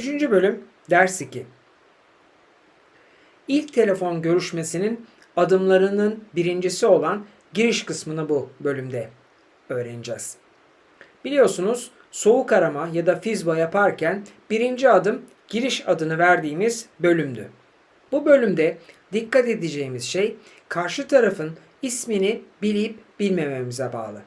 Üçüncü bölüm ders 2. İlk telefon görüşmesinin adımlarının birincisi olan giriş kısmını bu bölümde öğreneceğiz. Biliyorsunuz soğuk arama ya da fizba yaparken birinci adım giriş adını verdiğimiz bölümdü. Bu bölümde dikkat edeceğimiz şey karşı tarafın ismini bilip bilmememize bağlı.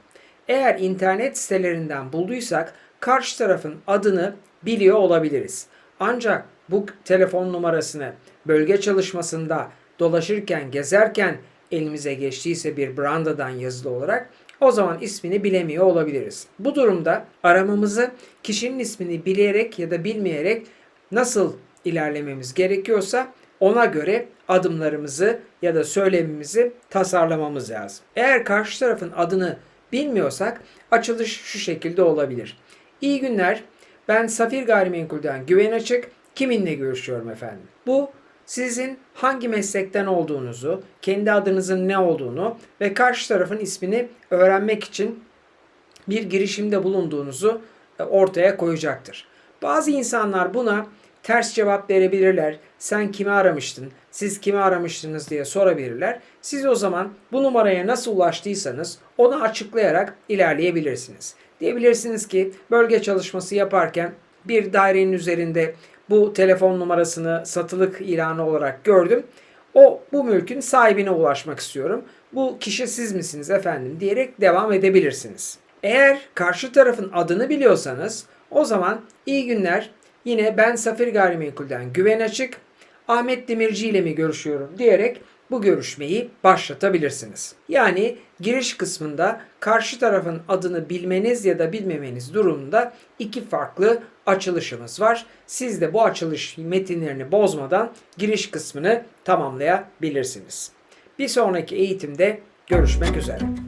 Eğer internet sitelerinden bulduysak karşı tarafın adını biliyor olabiliriz. Ancak bu telefon numarasını bölge çalışmasında dolaşırken, gezerken elimize geçtiyse bir brandadan yazılı olarak o zaman ismini bilemiyor olabiliriz. Bu durumda aramamızı kişinin ismini bilerek ya da bilmeyerek nasıl ilerlememiz gerekiyorsa ona göre adımlarımızı ya da söylemimizi tasarlamamız lazım. Eğer karşı tarafın adını bilmiyorsak açılış şu şekilde olabilir. İyi günler. Ben Safir Gayrimenkul'den Güven Açık. Kiminle görüşüyorum efendim? Bu sizin hangi meslekten olduğunuzu, kendi adınızın ne olduğunu ve karşı tarafın ismini öğrenmek için bir girişimde bulunduğunuzu e, ortaya koyacaktır. Bazı insanlar buna ters cevap verebilirler. Sen kimi aramıştın, siz kimi aramıştınız diye sorabilirler. Siz o zaman bu numaraya nasıl ulaştıysanız onu açıklayarak ilerleyebilirsiniz. Diyebilirsiniz ki bölge çalışması yaparken bir dairenin üzerinde bu telefon numarasını satılık ilanı olarak gördüm. O bu mülkün sahibine ulaşmak istiyorum. Bu kişi siz misiniz efendim diyerek devam edebilirsiniz. Eğer karşı tarafın adını biliyorsanız o zaman iyi günler yine ben Safir Gayrimenkul'den güven açık Ahmet Demirci ile mi görüşüyorum diyerek bu görüşmeyi başlatabilirsiniz. Yani giriş kısmında karşı tarafın adını bilmeniz ya da bilmemeniz durumunda iki farklı açılışımız var. Siz de bu açılış metinlerini bozmadan giriş kısmını tamamlayabilirsiniz. Bir sonraki eğitimde görüşmek üzere.